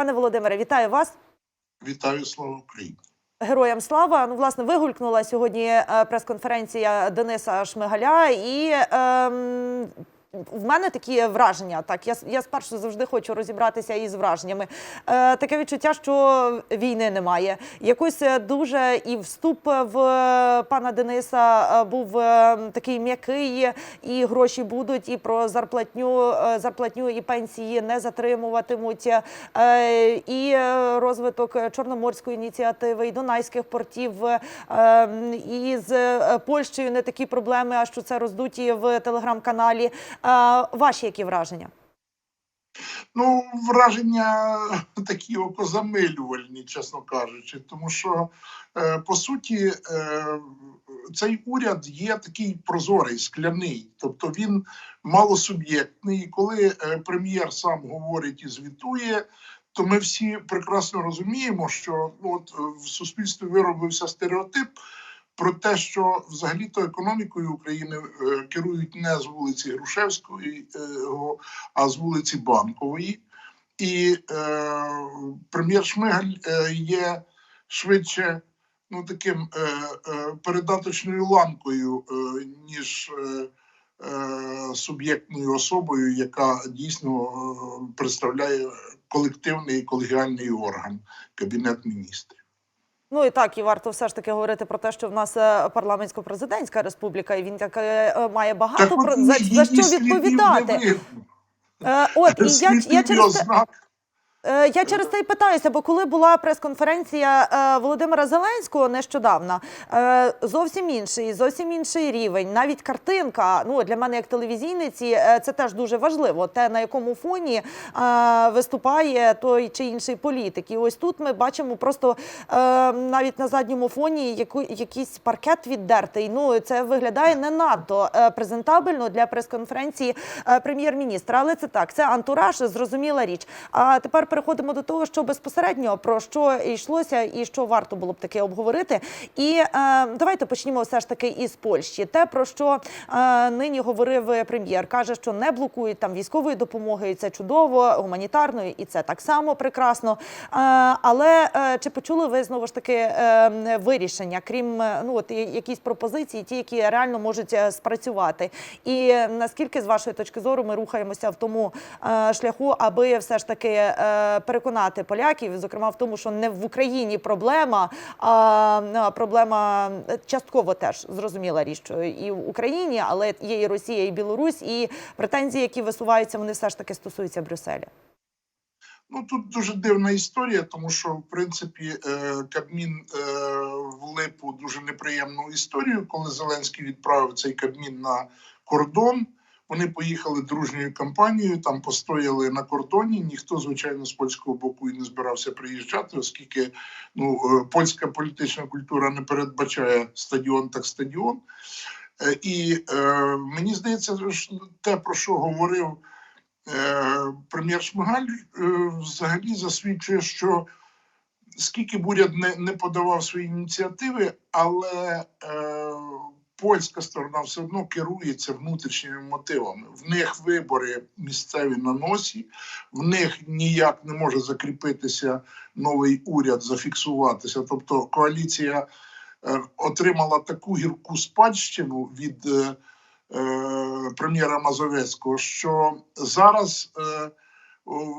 Пане Володимире, вітаю вас. Вітаю слава Україні. Героям слава. Ну, власне, вигулькнула сьогодні е, прес-конференція Дениса Шмигаля, і ем, в мене такі враження. Так, я, я спершу завжди хочу розібратися із враженнями. Е, таке відчуття, що війни немає. Якось е, дуже і вступ в е, пана Дениса е, був такий м'який, і гроші будуть, і про зарплатню, зарплатню і пенсії не затримуватимуть. Е, і розвиток чорноморської ініціативи, і дунайських портів, е, і з Польщею не такі проблеми, а що це роздуті в телеграм-каналі. Ваші які враження? Ну, враження такі окозамилювальні, чесно кажучи, тому що е, по суті е, цей уряд є такий прозорий, скляний, тобто він малосуб'єктний. І коли е, прем'єр сам говорить і звітує, то ми всі прекрасно розуміємо, що ну, от в суспільстві виробився стереотип. Про те, що взагалі-то економікою України е, керують не з вулиці Грушевської, е, а з вулиці Банкової. І е, прем'єр Шмигаль е, є швидше ну, таким е, е, передаточною ланкою, е, ніж е, суб'єктною особою, яка дійсно е, представляє колективний колегіальний орган Кабінет міністрів. Ну і так, і варто все ж таки говорити про те, що в нас е, парламентсько-президентська республіка, і він так е, має багато про за, за що відповідати. Е, От і я, я через. Е, Я через це й питаюся, бо коли була прес-конференція е, Володимира Зеленського нещодавно, е, зовсім інший, зовсім інший рівень. Навіть картинка. Ну для мене як телевізійниці, е, це теж дуже важливо. Те на якому фоні е, виступає той чи інший політик. І ось тут ми бачимо просто е, навіть на задньому фоні яку, якийсь паркет віддертий. Ну це виглядає не надто е, презентабельно для прес-конференції е, прем'єр-міністра. Але це так, це антураж, зрозуміла річ. А тепер переходимо до того, що безпосередньо про що йшлося, і що варто було б таке обговорити. І е, давайте почнімо все ж таки із Польщі. Те про що е, нині говорив прем'єр, каже, що не блокують там військової допомоги, і це чудово, гуманітарної, і це так само прекрасно. Е, але е, чи почули ви знову ж таки е, вирішення, крім е, ну от якісь пропозиції, ті, які реально можуть е, спрацювати, і наскільки з вашої точки зору ми рухаємося в тому е, шляху, аби все ж таки е, переконати поляків, зокрема в тому, що не в Україні проблема, а проблема частково теж зрозуміла річ, що і в Україні, але є і Росія, і Білорусь, і претензії, які висуваються, вони все ж таки стосуються Брюсселя. Ну тут дуже дивна історія, тому що в принципі е, Кабмін е, влип у дуже неприємну історію, коли Зеленський відправив цей Кабмін на кордон. Вони поїхали дружньою кампанією, там постояли на кордоні. Ніхто, звичайно, з польського боку і не збирався приїжджати, оскільки ну, е, польська політична культура не передбачає стадіон так стадіон. Е, І е, мені здається, те, про що говорив е, прем'єр Шмигаль, е, взагалі засвідчує, що скільки б уряд не, не подавав свої ініціативи, але е, польська сторона все одно керується внутрішніми мотивами. В них вибори місцеві на носі, в них ніяк не може закріпитися новий уряд, зафіксуватися. Тобто коаліція е, отримала таку гірку спадщину від. Е, е, прем'єра Мазовецького, що зараз е,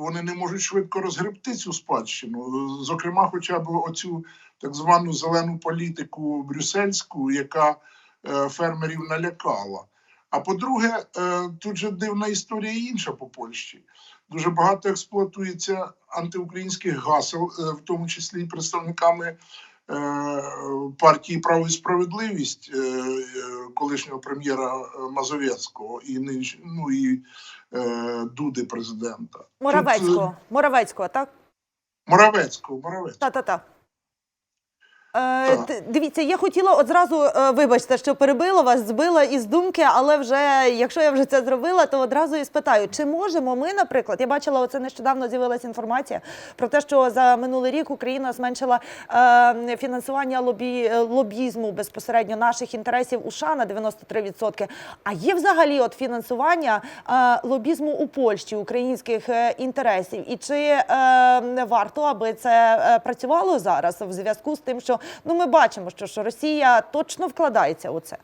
вони не можуть швидко розгребти цю спадщину. Зокрема, хоча б оцю так звану зелену політику брюссельську, яка фермерів налякала. А по-друге, е, тут же дивна історія інша по Польщі. Дуже багато експлуатується антиукраїнських гасел, е, в тому числі і представниками е, партії Право і справедливість е, е, колишнього прем'єра е, Мазовецького і ну, і е, Дуди президента. Тут, е, Моравецького, Моравецького, так? Моравецького, Моравецького. Та та та. Е, дивіться, я хотіла от зразу, е, вибачте, що перебила вас, збила із думки, але вже якщо я вже це зробила, то одразу і спитаю, чи можемо ми, наприклад, я бачила, оце нещодавно з'явилася інформація про те, що за минулий рік Україна зменшила е, фінансування лобі, е, лобізму безпосередньо наших інтересів у США на 93%. А є взагалі от фінансування е, лобізму у Польщі українських інтересів, і чи е, варто, аби це працювало зараз в зв'язку з тим, що ну ми бачимо, що, що Росія точно вкладається у це.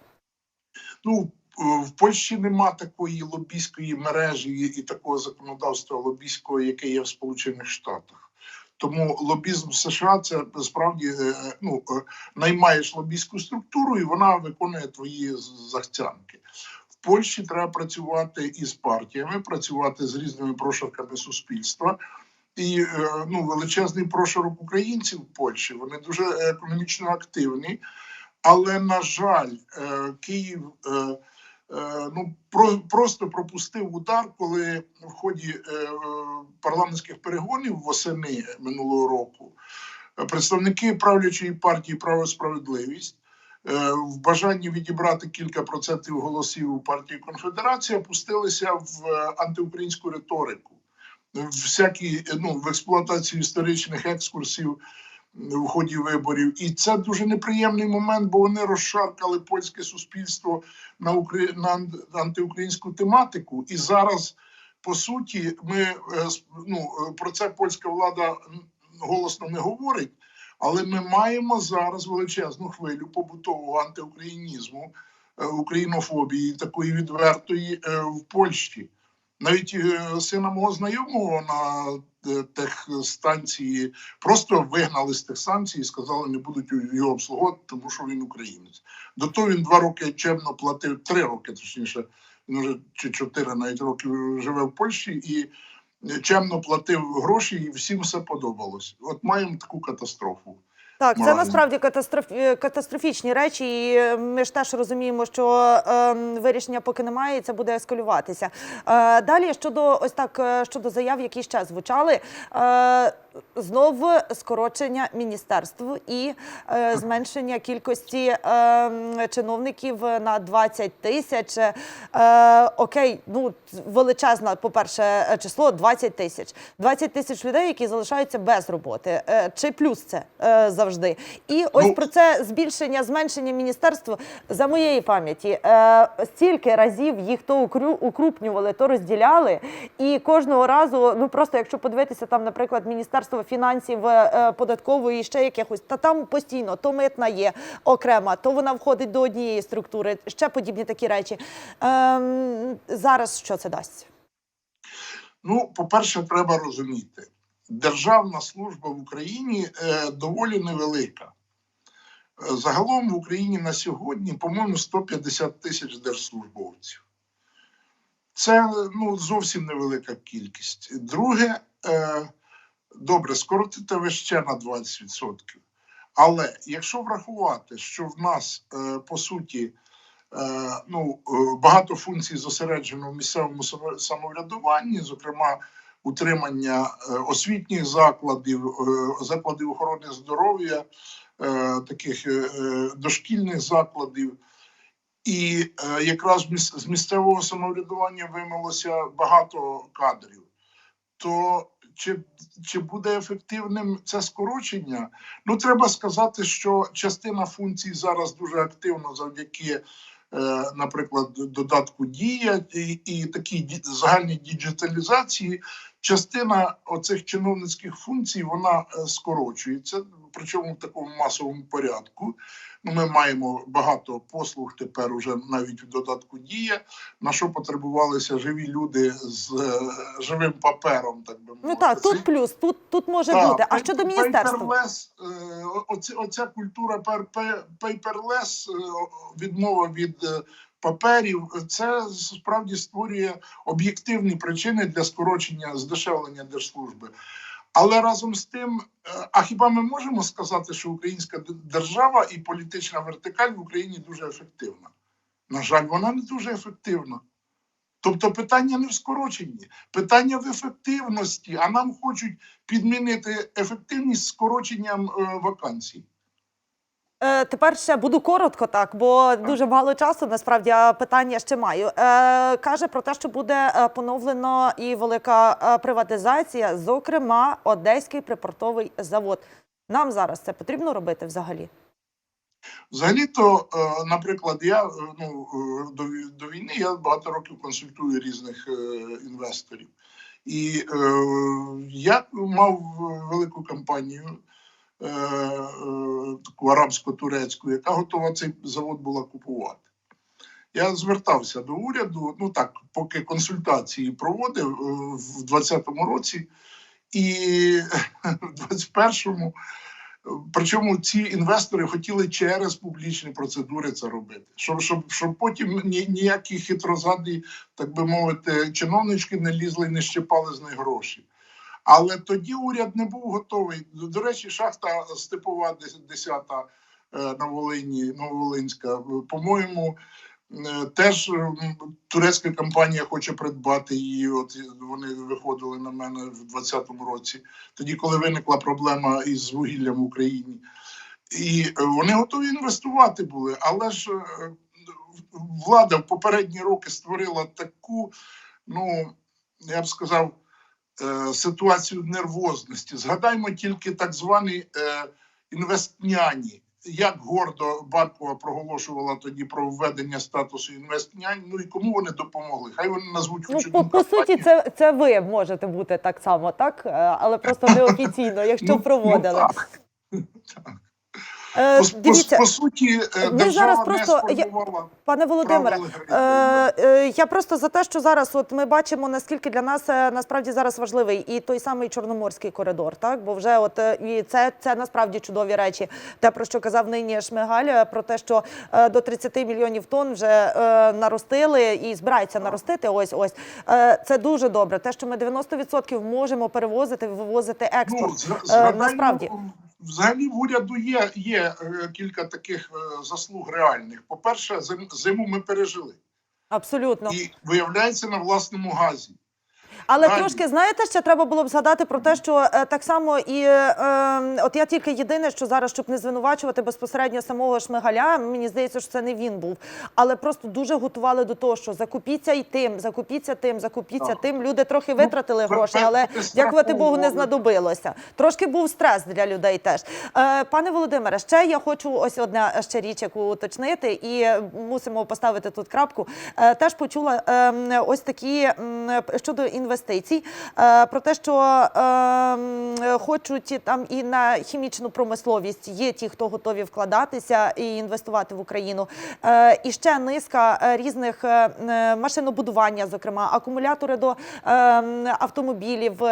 Ну, е, в Польщі нема такої лобійської мережі і такого законодавства лобійського, яке є в Сполучених Штатах. Тому лобізм США це справді е, ну, е, наймаєш лобійську структуру, і вона виконує твої захцянки. В Польщі треба працювати із партіями, працювати з різними прошарками суспільства. І е, ну, величезний прошарок українців в Польщі. Вони дуже економічно активні. Але на жаль, е, Київ е, ну про, просто пропустив удар, коли в ході парламентських перегонів восени минулого року представники правлячої партії Право справедливість в бажанні відібрати кілька процентів голосів у партії Конфедерація опустилися в антиукраїнську риторику. Всякі ну в експлуатацію історичних екскурсів в ході виборів, і це дуже неприємний момент, бо вони розшаркали польське суспільство на Украї... на антиукраїнську тематику. І зараз, по суті, ми е, ну, е, про це польська влада голосно не говорить. Але ми маємо зараз величезну хвилю побутового антиукраїнізму, е, українофобії, такої відвертої в Польщі. Навіть е, сина мого знайомого на е, техстанції просто вигнали з тих станцій і сказали, не будуть його обслуговувати, тому що він українець. До того він два роки чемно платив, три роки, точніше, він вже чи чотири навіть роки живе в Польщі і чемно платив гроші, і всім все подобалось. От маємо таку катастрофу. Так, це насправді катастроф... е, катастрофічні речі, і е, ми ж теж розуміємо, що е, вирішення поки немає, і це буде ескалюватися. Е, далі щодо ось так е, щодо заяв, які ще звучали. Е, Знов скорочення міністерств і е, зменшення кількості е, чиновників на 20 тисяч. Е, окей, ну величезне, по-перше, число 20 тисяч. 20 тисяч людей, які залишаються без роботи. Е, чи плюс це е, завжди? І ось Ну, про це збільшення, зменшення міністерства за моєї пам'яті. Е, стільки разів їх то укрупнювали, то розділяли. І кожного разу, ну просто якщо подивитися, там, наприклад, Міністерство фінансів е, податкової, ще якихось, та там постійно то митна є окрема, то вона входить до однієї структури, ще подібні такі речі. Ем, зараз що це дасть? Ну, по-перше, треба розуміти, державна служба в Україні е, доволі невелика. Е, Загалом в Україні на сьогодні, по-моєму, 150 тисяч держслужбовців. Це ну, зовсім невелика кількість. Друге, е, добре, скоротити ви ще на 20%. Але якщо врахувати, що в нас е, по суті е, ну, е, багато функцій зосереджено в місцевому самоврядуванні, зокрема утримання освітніх закладів, закладів охорони здоров'я, таких дошкільних закладів. І якраз з місцевого самоврядування вимилося багато кадрів. То чи, чи буде ефективним це скорочення? Ну, треба сказати, що частина функцій зараз дуже активно завдяки, е, наприклад, додатку Дія і, і такій загальній діджиталізації. Частина оцих чиновницьких функцій вона е, скорочується, причому в такому масовому порядку. Ну, ми маємо багато послуг тепер уже навіть в додатку Дія, на що потребувалися живі люди з е, живим папером, так би мовити. Ну так, тут плюс, тут, тут може так, бути. А щодо міністерства? е, оці- оця культура пер- пе- paperless, е, відмова від е, паперів, це справді створює об'єктивні причини для скорочення здешевлення держслужби. Але разом з тим, е, а хіба ми можемо сказати, що українська держава і політична вертикаль в Україні дуже ефективна? На жаль, вона не дуже ефективна. Тобто питання не в скороченні, питання в ефективності, а нам хочуть підмінити ефективність скороченням е, вакансій. Е, Тепер ще буду коротко, так бо дуже мало часу. Насправді питання ще маю. Е, каже про те, що буде е, поновлено і велика приватизація, зокрема, Одеський припортовий завод. Нам зараз це потрібно робити взагалі. Взагалі-то, е, наприклад, я ну, до, до війни я багато років консультую різних інвесторів. І е, я мав велику компанію, таку арабсько-турецьку, яка готова цей завод була купувати. Я звертався до уряду, ну так, поки консультації проводив е, в 2020 році, і в 2021 Причому ці інвестори хотіли через публічні процедури це робити, щоб щоб, щоб потім ніякі хитрозаді, так би мовити, чиновнички не лізли і не щепали з них гроші. Але тоді уряд не був готовий. До речі, шахта Степова 10 на Волині, Нововолинська, по-моєму, е, теж турецька компанія хоче придбати її. От вони виходили на мене в 2020 році тоді, коли виникла проблема із вугіллям в Україні. І е, вони готові інвестувати були, але ж е, влада в попередні роки створила таку, ну я б сказав, е, ситуацію нервозності. Згадаймо тільки так звані е, інвестняні. Як гордо Банкова проголошувала тоді про введення статусу інвестнянь, ну і кому вони допомогли? Хай вони назвуть Ну, по, по суті, це, це ви можете бути так само, так Е, але просто неофіційно, якщо Ну, проводили. ну, так. Е, По, по, дивіться, по суті, е, держава зараз не просто- я- Пане Володимире, е, е, я просто за те, що зараз от ми бачимо, наскільки для нас насправді зараз важливий і той самий Чорноморський коридор, так бо вже от і це, це насправді чудові речі. Те про що казав нині Шмигаль, про те, що е, до 30 мільйонів тонн вже е, наростили і збираються наростити. Ось ось е, це дуже добре. Те, що ми 90% можемо перевозити, вивозити експорт. Ну, Е, насправді. Взагалі в уряду є, є е, кілька таких е, заслуг реальних. По-перше, зим, зиму ми пережили. Абсолютно. І виявляється на власному газі. Але Далі. трошки знаєте, ще треба було б згадати про те, що е, так само і е, от я тільки єдине, що зараз, щоб не звинувачувати безпосередньо самого Шмигаля, мені здається, що це не він був, але просто дуже готували до того, що закупіться і тим, закупіться тим, закупіться Так. тим. Люди трохи Ну, витратили пе- гроші, але дякувати Богу, не знадобилося. Трошки був стрес для людей теж. Е, пане Володимире, ще я хочу ось одна ще річ, яку уточнити, і е, мусимо поставити тут крапку. Е, теж почула е, ось такі щодо інвестицій, е, про те, що е, хочуть там і на хімічну промисловість є ті, хто готові вкладатися і інвестувати в Україну. Е, і ще низка е, різних машинобудування, зокрема акумулятори до е, автомобілів,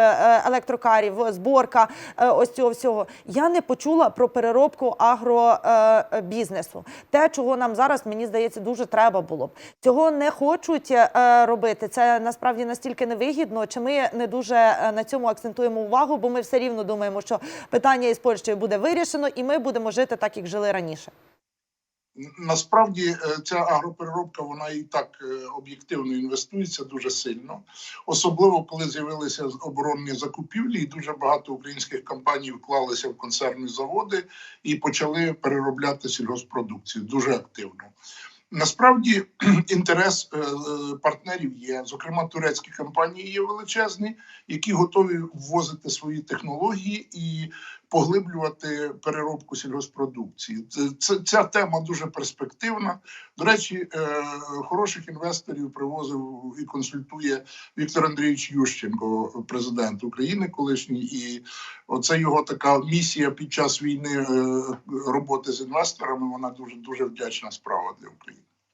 електрокарів, зборка ось цього всього. Я не почула про переробку агробізнесу. Те, чого нам зараз, мені здається, дуже треба було б. Цього не хочуть робити. Це насправді настільки невигідно. Чи ми не дуже е, на цьому акцентуємо увагу? Бо ми все рівно думаємо, що питання із Польщею буде вирішено, і ми будемо жити так, як жили раніше. Насправді е, ця агропереробка вона і так е, об'єктивно інвестується дуже сильно, особливо коли з'явилися оборонні закупівлі, і дуже багато українських компаній вклалися в консервні заводи і почали переробляти сільгоспродукцію дуже активно. Насправді інтерес е, е, партнерів є. Зокрема, турецькі компанії є величезні, які готові ввозити свої технології і поглиблювати переробку сільгоспродукції. Це, ця тема дуже перспективна. До речі, е, хороших інвесторів привозив і консультує Віктор Андрійович Ющенко, президент України, колишній, і оце його така місія під час війни е, роботи з інвесторами. Вона дуже дуже вдячна справа для України.